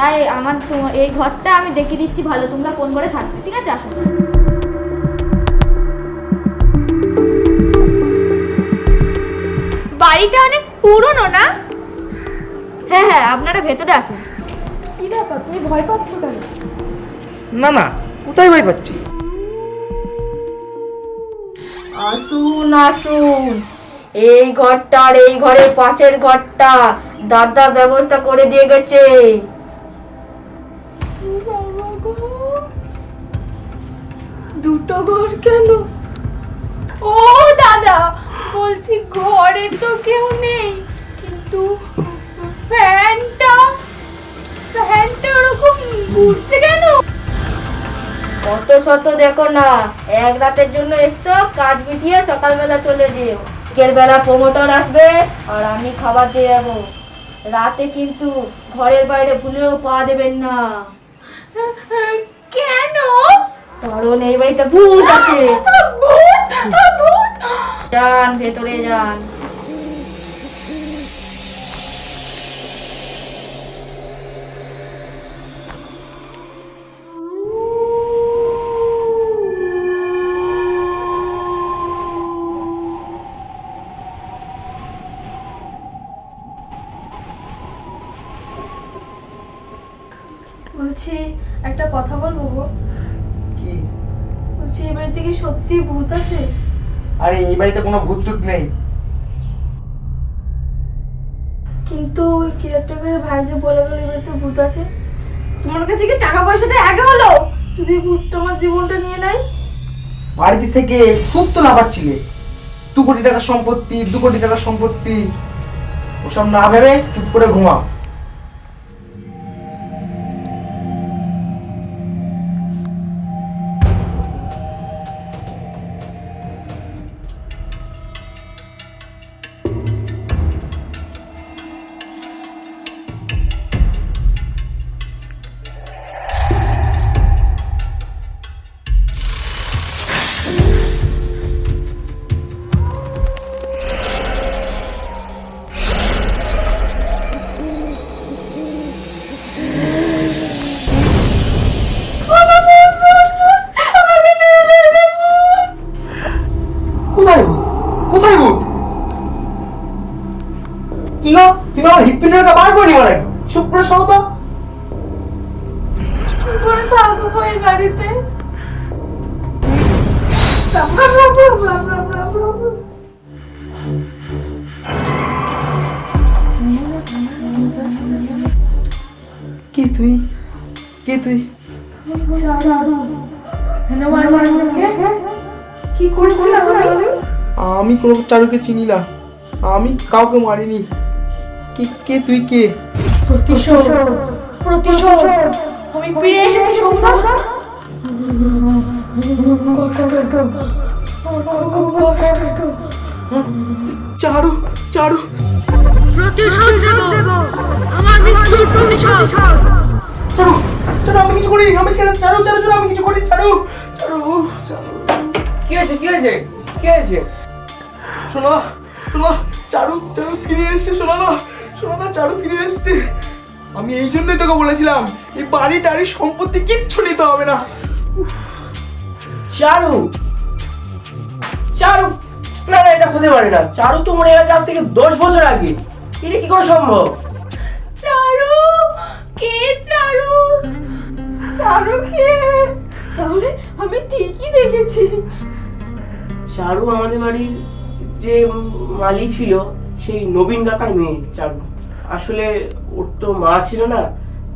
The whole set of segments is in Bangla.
তাই আমার তো- এই ঘরটা আমি দেখে দিচ্ছি ভালো তোমরা কোন ঘরে থাকবে ঠিক আছে? আসো। বাড়িটা অনেক পুরনো না? হ্যাঁ হ্যাঁ আপনারা ভেতরে আসুন। কি ব্যাপার তুমি ভয় পাচ্ছ কেন? না না কোথায় ভয় পাচ্ছি? আসুন আসুন। এই ঘরটা আর এই ঘরের পাশের ঘরটা দাদা ব্যবস্থা করে দিয়ে গেছে। দুটো ঘর কেন? ও দাদা বলছি ঘরে তো কেউ নেই কিন্তু ফ্যানটা ফ্যানটা ওরকম ঘুরছে কেন? কত শত দেখো না এক রাতের জন্য এসছো কাজ মিটিয়ে সকালবেলা চলে যেও। বিকেল বেলা প্রমোটর আসবে আর আমি খাবার দিয়ে যাব। রাতে কিন্তু ঘরের বাইরে ভুলেও পা দেবেন না। কেন? কারণ এই বাড়িতে ভূত আছে। ভূত ভূত যান ভেতরে যান। বলছি একটা কথা বলব বলছি এই বাড়িতে কি সত্যি ভূত আছে? আরে এই বাড়িতে কোনো ভূত টুত নেই। কিন্তু ওই কেয়ারটেকারের ভাই যে বলে গেল এই বাড়িতে ভূত আছে তোমার কাছে কি টাকা পয়সাটা আগে হলো? যদি ভূত তোমার জীবনটা নিয়ে নেয়? বাড়িতে থেকে খুব তো লাফাচ্ছিলে। দু কোটি টাকার সম্পত্তি দু কোটি টাকার সম্পত্তি। ওসব না ভেবে চুপ করে ঘুমাও। কি করেছিলাম আমি আমি কোনো চারুকে চিনি না। আমি কাউকে মারিনি। কে কে তুই কে? প্রতিশোধ। প্রতিশোধ। আমি ফিরে এসেছি চারু চারু। প্রতিশোধ দেব। আমার মৃত্যুর প্রতিশোধ। আমি কিছু করিনি আমি ছেড়ে আমি কিছু চারু কি হয়েছে কি হয়েছে? কি হয়েছে? শোনো শোনো চারু চারু ফিরে এসছে শোনো না শোনো না চারু ফিরে এসছে। আমি এই জন্যই তোকে বলেছিলাম এই বাড়ি টাড়ি সম্পত্তি কিচ্ছু নিতে হবে না। চারু চারু না না এটা হতে পারে না। চারু তো মরে গেছে আজ থেকে দশ বছর আগে। এটা কি করে সম্ভব? চারু কে চারু চারু তাহলে আমি ঠিকই দেখেছি। চারু আমাদের বাড়ির যে মালি ছিল, সেই নবীন কাকার মেয়ে, চারু। আসলে ওর তো মা ছিল না,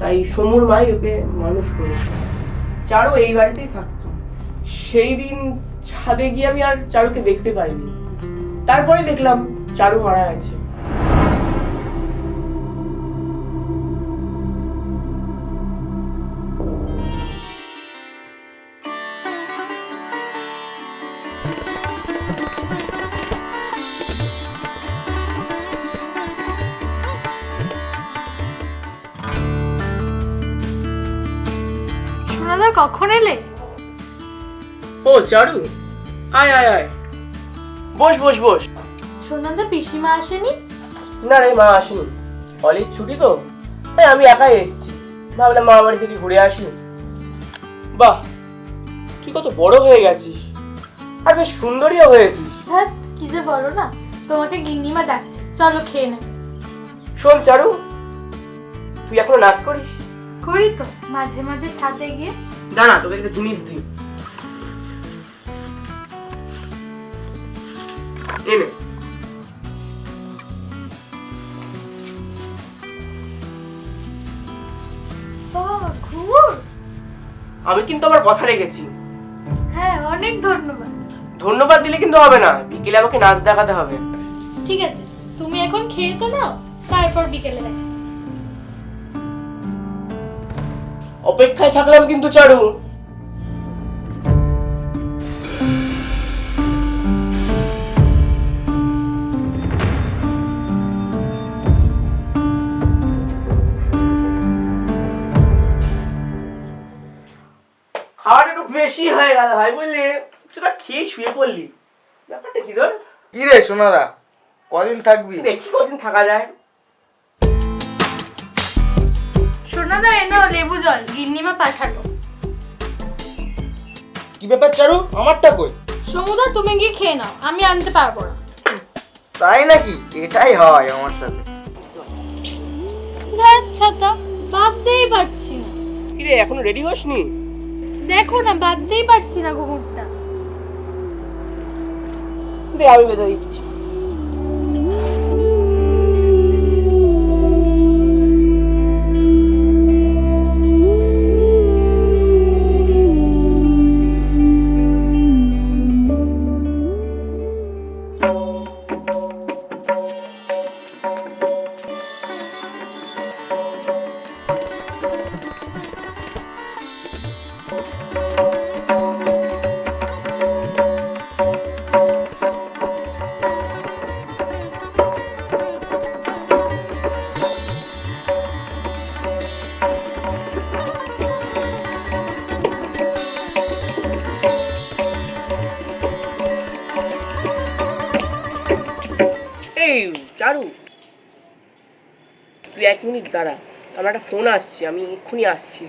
তাই সমুর মাই ওকে মানুষ করেছে। চারু এই বাড়িতেই থাকতো। সেই দিন ছাদে গিয়ে আমি আর চারুকে দেখতে পাইনি। তারপরে দেখলাম চারু মারা গেছে। কখন এলে? ও চারু। আয় আয় আয়। বস বস বস। সোনাদা পিসিমা আসেনি? না রে মা আসেনি। কলেজ ছুটি তো তাই আমি একাই এসেছি। ভাবলাম মা বাড়ি থেকে ঘুরে আসি। বাহ তুই কত বড় হয়ে গেছিস। আর বেশ সুন্দরীও হয়েছিস। হ্যাঁ কি যে বলো না। তোমাকে গিন্নিমা ডাকছে। চলো খেয়ে নে। শোন চারু তুই এখনও নাচ করিস? করি তো। মাঝে মাঝে ছাদে গিয়ে দাঁড়া তোকে একটা জিনিস দিই। এনে আমি কিন্তু আমার কথা রেখেছি। হ্যাঁ অনেক ধন্যবাদ। ধন্যবাদ দিলে কিন্তু হবে না বিকেলে আমাকে নাচ দেখাতে হবে। ঠিক আছে তুমি এখন খেয়ে তো নাও তারপর বিকেলে দেখা অপেক্ষায় থাকলাম কিন্তু চারু। খাওয়াটা একটু বেশি হয়ে গেল ভাই বললি তোরা খেয়ে শুয়ে পড়লি। ব্যাপারটা কি ধর? কি রে সোনাদা কদিন থাকবি? দেখি কদিন থাকা যায়? না এনো লেবু জল গিন্নিমা পাঠালো। কি ব্যাপার চারু? আমারটা কই? সমুদা তুমি গিয়ে খেয়ে নাও আমি আনতে পারব না। তাই নাকি? এটাই হয় আমার সাথে। আচ্ছা তা ভাবতেই পারছি না। কিরে এখনও রেডি হসনি? দেখো না ভাবতেই পারছি না ঘুমুরটা দে আমি বেঁধে দিচ্ছি। আমার একটা ফোন আসছে আমি এক্ষুনি আসছি।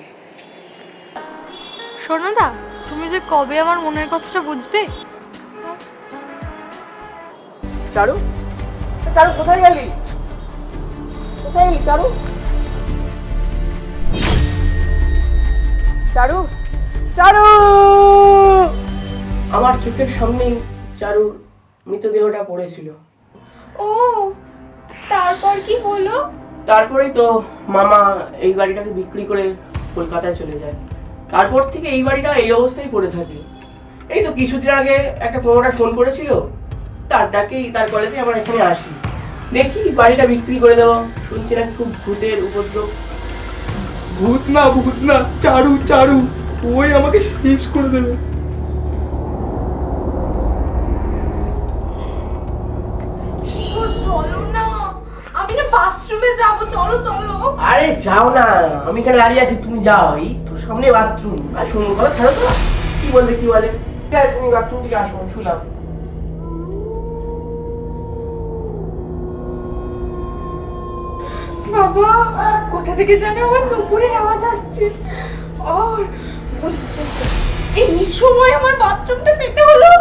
তুমি যে কবে আমার মনের কথাটা বুঝবে? চারু? চারু কোথায় গেলি? কোথায় গেলি চারু? চারু? চারু! আমার চোখের সামনেই চারুর মৃতদেহটা পড়েছিল। ও তারপর কি হলো? তারপরেই তো মামা এই বাড়িটাকে বিক্রি করে কলকাতায় চলে যায়। তারপর থেকে এই বাড়িটা এই অবস্থায় পড়ে থাকে। এই তো কিছুদিন আগে একটা প্রমোটার ফোন করেছিল, তার ডাকেই তার কলেজে আমার এখানে আসি। দেখি বাড়িটা বিক্রি করে দেওয়া, শুনছি নাকি খুব ভূতের উপদ্রব। ভূত না ভূত না, চারু চারু, ওই আমাকে শেষ করে দেবে চলো না আমি না বাথরুমে যাব চলো চলো। আরে যাও না আমি এখানে দাঁড়িয়ে আছি তুমি যাও। এই তো সামনে বাথরুম আর শুনুন কথা ছাড়ো তো। কি বলতে কি বলে? ঠিক আছে তুমি বাথরুম থেকে আসো শুলাম। বাবা কোথা থেকে যেন আমার নুপুরের আওয়াজ আসছে। আর এই সময় আমার বাথরুমটা পেতে হলো।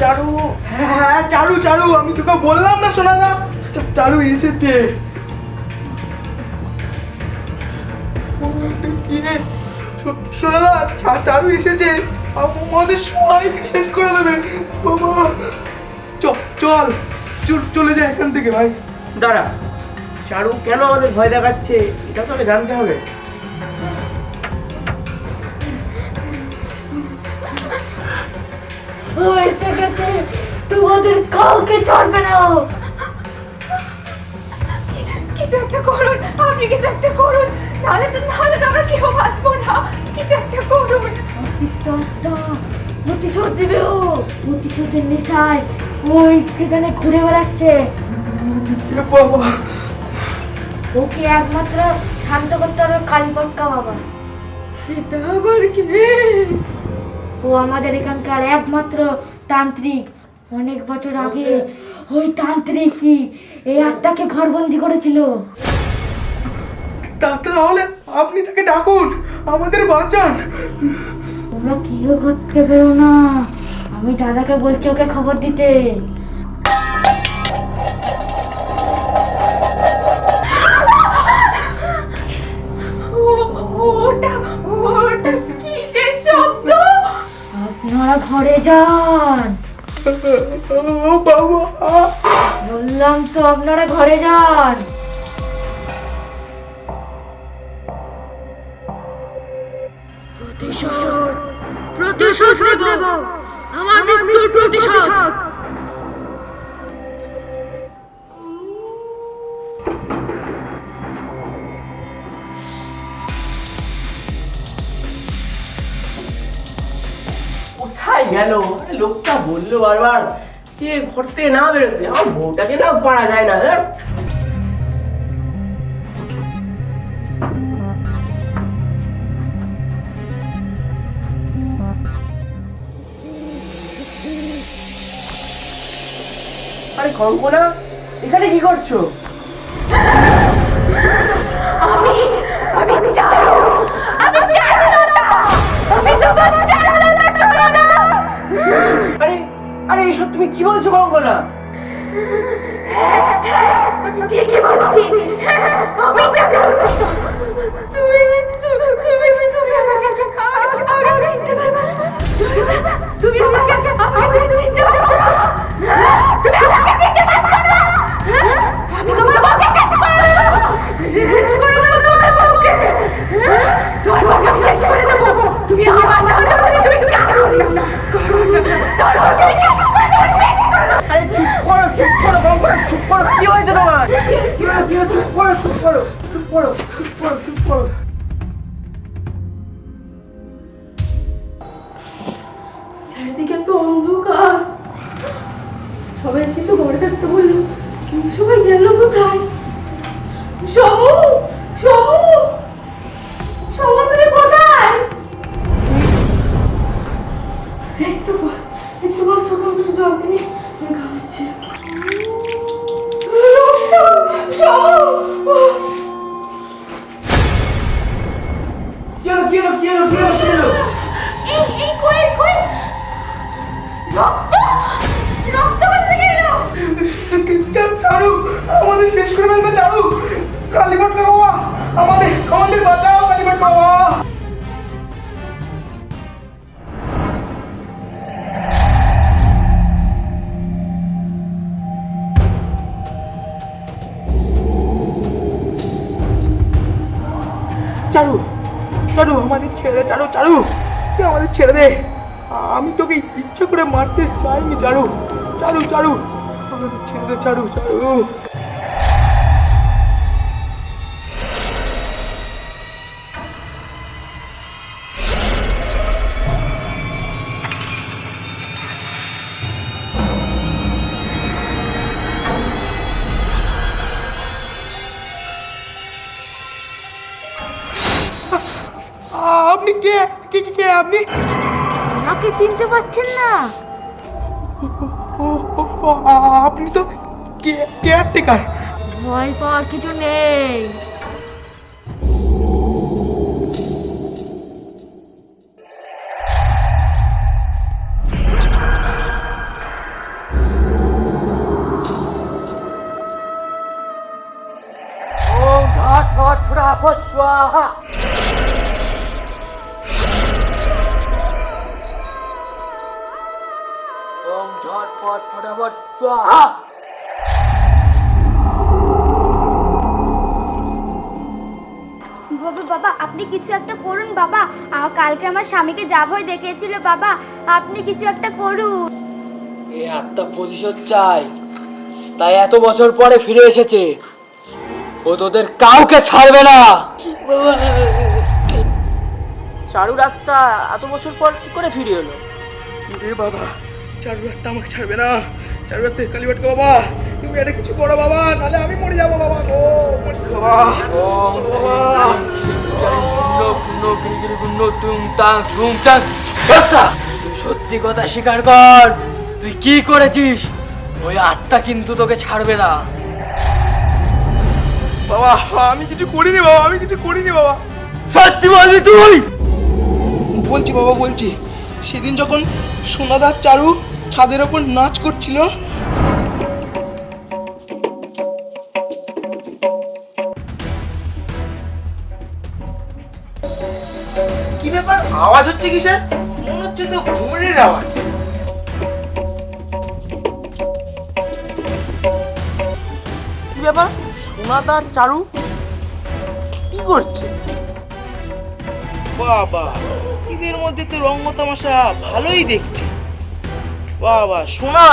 চারু হ্যাঁ হ্যাঁ চারু চারু, আমি তোকে বললাম না শোনা না চারু এসেছে। শোনা চারু এসেছে। আমাদের সবাইকে শেষ করে দেবে। বাবা, চল চল চল, চলে যা এখান থেকে, ভাই। দাঁড়া, চারু কেন আমাদের ভয় দেখাচ্ছে? এটা তো আগে জানতে হবে। ও এসে গেছে তোমাদের কাউকে ছাড়বে না। ও। কিছু একটা করুন আপনি কিছু একটা করুন। নাহলে তো নাহলে তো আমরা কেউ বাঁচবো না। কিছু একটা করুন। প্রতিশোধ দেবে ও প্রতিশোধের নেশায় ওই সেখানে ঘুরে বেড়াচ্ছে। ওকে একমাত্র শান্ত করতে হবে কালীপটকা বাবা। সেটা আবার কি? ও আমাদের এখানকার একমাত্র তান্ত্রিক। অনেক বছর আগে ওই তান্ত্রিকই এই আত্মাকে ঘরবন্দি করেছিল। তা- তাহলে আপনি তাকে ডাকুন আমাদের বাঁচান। তোমরা কেউ ঘর থেকে বেরো না আমি দাদাকে বলছি ওকে খবর দিতে। ও- ওটা ওটা কিসের শব্দ? আপনারা ঘরে যান। বললাম তো আপনারা ঘরে যান। প্রতিশোধ প্রতিশোধ নেব। বলল বারবার যে ঘর থেকে না বেরোতে আমার বউটাকে না পারা যায় না। আরে কঙ্কনা এখানে কি করছ আমি আমি চারু আমি চারুলতা আমি তোমার চারুলতা শোনো না আরে আরে, এসব তুমি কি বলছো, কঙ্কনা? আমি ঠিকই বলছি। আমি তুমি তুমি তুমি আমাকে আমাকে চিনতে পারছ তুমি আমাকে চিনতে পারছ না। আমি তোমার বউকে কি হলো কি হলো কি হলো কি হলো কি হলো এই এই কই কই? রক্ত? রক্ত কোথা থেকে এলো? চারু আমাদের শেষ করে ফেলবে চারু কালীপট বাবা আমাদের আমাদের বাঁচাও কালীপট বাবা চারু চারু আমাদের ছেড়ে দে, চারু চারু, তুই আমাদের ছেড়ে দে। আমি তোকে ইচ্ছে করে মারতে চাইনি, চারু। চারু চারু, আমাদের ছেড়ে দে, চারু চারু। কে? কে কে আপনি? আমাকে চিনতে পারছেন না। আপনি তো কে কেয়ারটেকার। ভয় পাওয়ার কিছু নেই। ফটাফট বাবা বাবা আপনি কিছু একটা করুন বাবা। কালকে আমার স্বামীকে যা ভয় দেখিয়েছিল বাবা আপনি কিছু একটা করুন। এই আত্মা প্রতিশোধ চাই। তাই এত বছর পরে ফিরে এসেছে। ও তোদের কাউকে ছাড়বে না। চারুর আত্মা এত বছর পর কি করে ফিরে এলো? রে বাবা চারু রাত্তা আমাকে ছাড়বে না। চারু রাত্তে কালীবাটকে বাবা। তুমি এটা কিছু করো বাবা নাহলে আমি মরে যাব বাবা ও মরে যাব বাবা। সত্যি কথা স্বীকার কর। তুই কি করেছিস? ওই আত্মা কিন্তু তোকে ছাড়বে না। বাবা আমি কিছু করিনি বাবা আমি কিছু করিনি বাবা। সত্যি বলবি তুই? বলছি বাবা বলছি। সেদিন যখন সোনাদার চারু ছাদের ওপর নাচ করছিল। কি ব্যাপার? আওয়াজ হচ্ছে কিসের? মনে হচ্ছে তো ঘুমড়ির আওয়াজ। কি ব্যাপার? সোনাদার চারু? কি করছে? বাবা ঈদের মধ্যে তো রঙ্গ তামাশা ভালোই দেখছি। বাবা শোনা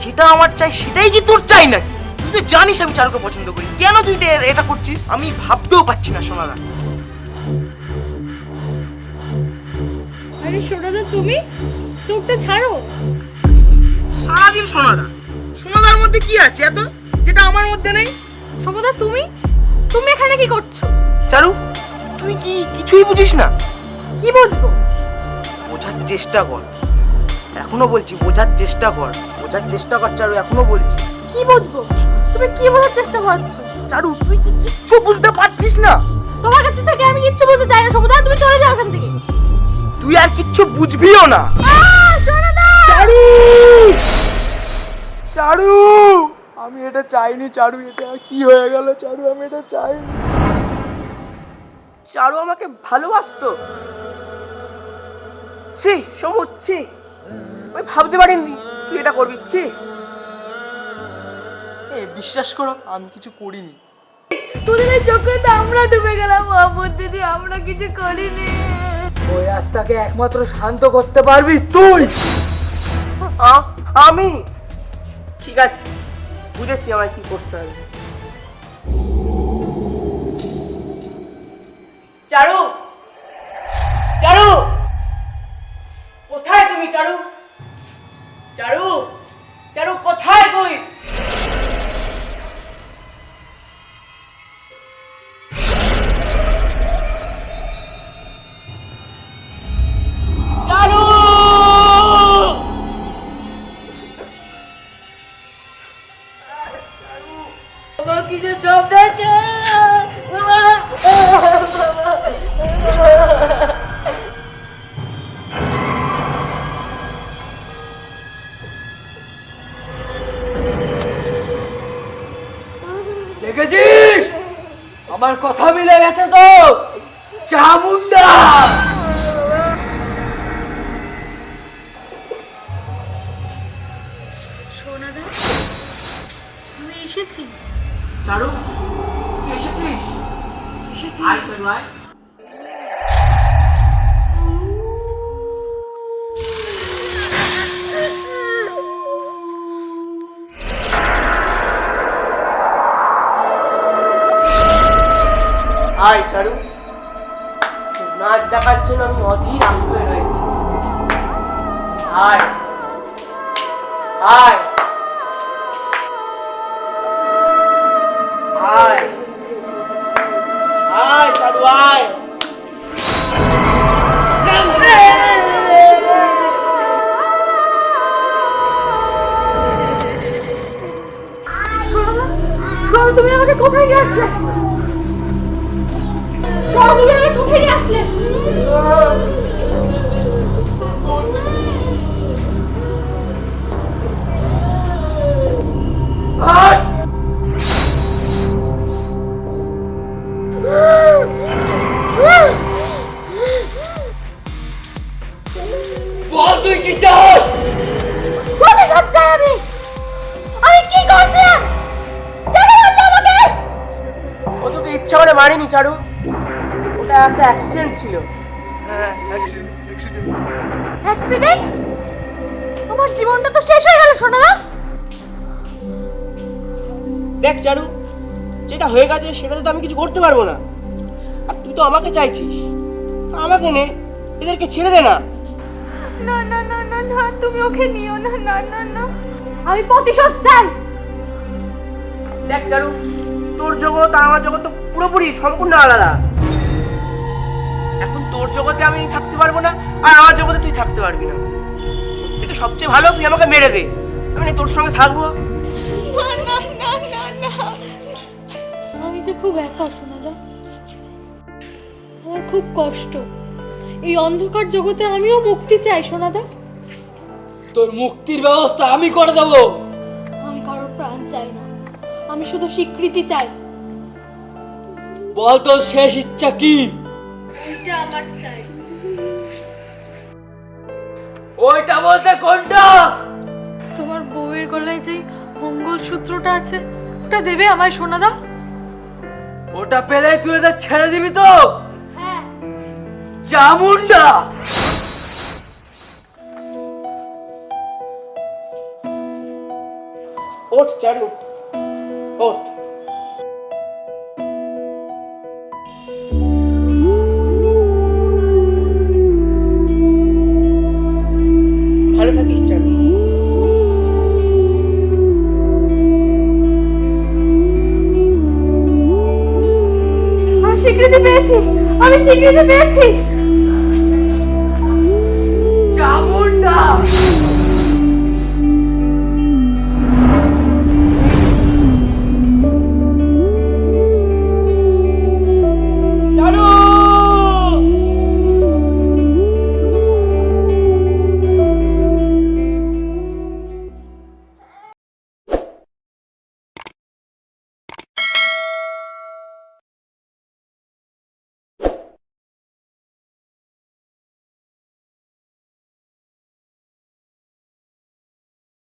যেটা আমার চাই সেটাই কি তোর চাই নাকি? তুই তো জানিস আমি চারুকে পছন্দ করি। কেন তুই এটা- এটা করছিস? আমি ভাবতেও পাচ্ছি না সোনাদা আরে সোনাদা তুমি? চোখটা ছাড়ো। সারাদিন সোনাদা সোনাদার মধ্যে কি আছে এত? যেটা আমার মধ্যে নেই। সমদা তুমি? তুমি এখানে কি করছ? চারু তুই কি কিছুই বুঝিস না? কি বুঝব? বোঝার চেষ্টা কর। এখনও বলছি বোঝার চেষ্টা কর। বোঝার চেষ্টা কর চারু এখনও বলছি। কি বুঝব? তুমি কি বোঝার চেষ্টা করছ চারু তুই কি কিচ্ছু বুঝতে পারছিস না? তোমার কাছে থেকে আমি কিচ্ছু বলতে চাই না সমদা তুমি চলে যাও এখান থেকে। তুই আর কিচ্ছু বুঝবিও না। চারু! চারু! আমি এটা চাইনি চারু এটা কি হয়ে গেল চারু আমি এটা চাইনি। চারু আমাকে ভালোবাসতো। ছি সমুচ ছি আমি ভাবতে পারিনি। তুই এটা করবি ছি। এ বিশ্বাস করো আমি কিছু করিনি। তোদের এই চক্করে আমরা ডুবে গেলাম অপর দিদি আমরা কিছু করিনি। ওই আত্মাকে একমাত্র শান্ত করতে পারবি তুই। আ- আমি? ঠিক আছে বুঝেছি আমায় কি করতে হবে। চারু! চারু! কোথায় তুমি চারু? চারু চারু এসেছি। চারু এসেছিস? এসেছি। আয় চারু আয়। আয় চারু। নাচ দেখার জন্য আমি অধীর আগ্রহে রয়েছি। আয়। তুমি আমাকে কোথায় নিয়ে আসলে? কোথায় আসলে? করে মারিনি চারু। ওটা একটা অ্যাক্সিডেন্ট ছিল। হ্যাঁ অ্যাক্সিডেন্ট আমার জীবনটা তো শেষ হয়ে গেল শোনা দেখ চারু যেটা হয়ে গেছে সেটাতে তো আমি কিছু করতে পারব না। আর তুই তো আমাকে চাইছিস। তো আমাকে নে এদেরকে ছেড়ে দে না। না না না না না তুমি ওকে নিও না না না না। আমি প্রতিশোধ চাই। দেখ চারু তোর জগৎ আর আমার জগৎ তো পুরোপুরি সম্পূর্ণ আলাদা। এখন তোর জগতে আমি থাকতে পারব না আর আমার জগতে তুই থাকতে পারবি না। থেকে সবচেয়ে ভালো তুই আমাকে মেরে দে। আমি তোর সঙ্গে থাকব? না না না না না। আমি যে খুব একা যা আমার খুব কষ্ট। এই অন্ধকার জগতে আমিও মুক্তি চাই সোনাদা। তোর মুক্তির ব্যবস্থা আমি করে দেবো। আমি কারোর প্রাণ চাই না। আমি শুধু স্বীকৃতি চাই। বল তোর শেষ ইচ্ছা কি? এটা আমার চাই। ওইটা বলতে কোনটা? তোমার বউয়ের গলায় যে মঙ্গলসূত্রটা আছে ওটা দেবে আমায় সোনাদা ওটা পেলে তুই ওদের ছেড়ে দিবি তো? হ্যাঁ। চামুন্ডা ওঠ চারু ওঠ। স্বীকৃতি পেয়েছি আমি স্বীকৃতি পেয়েছি। চামুন্ডা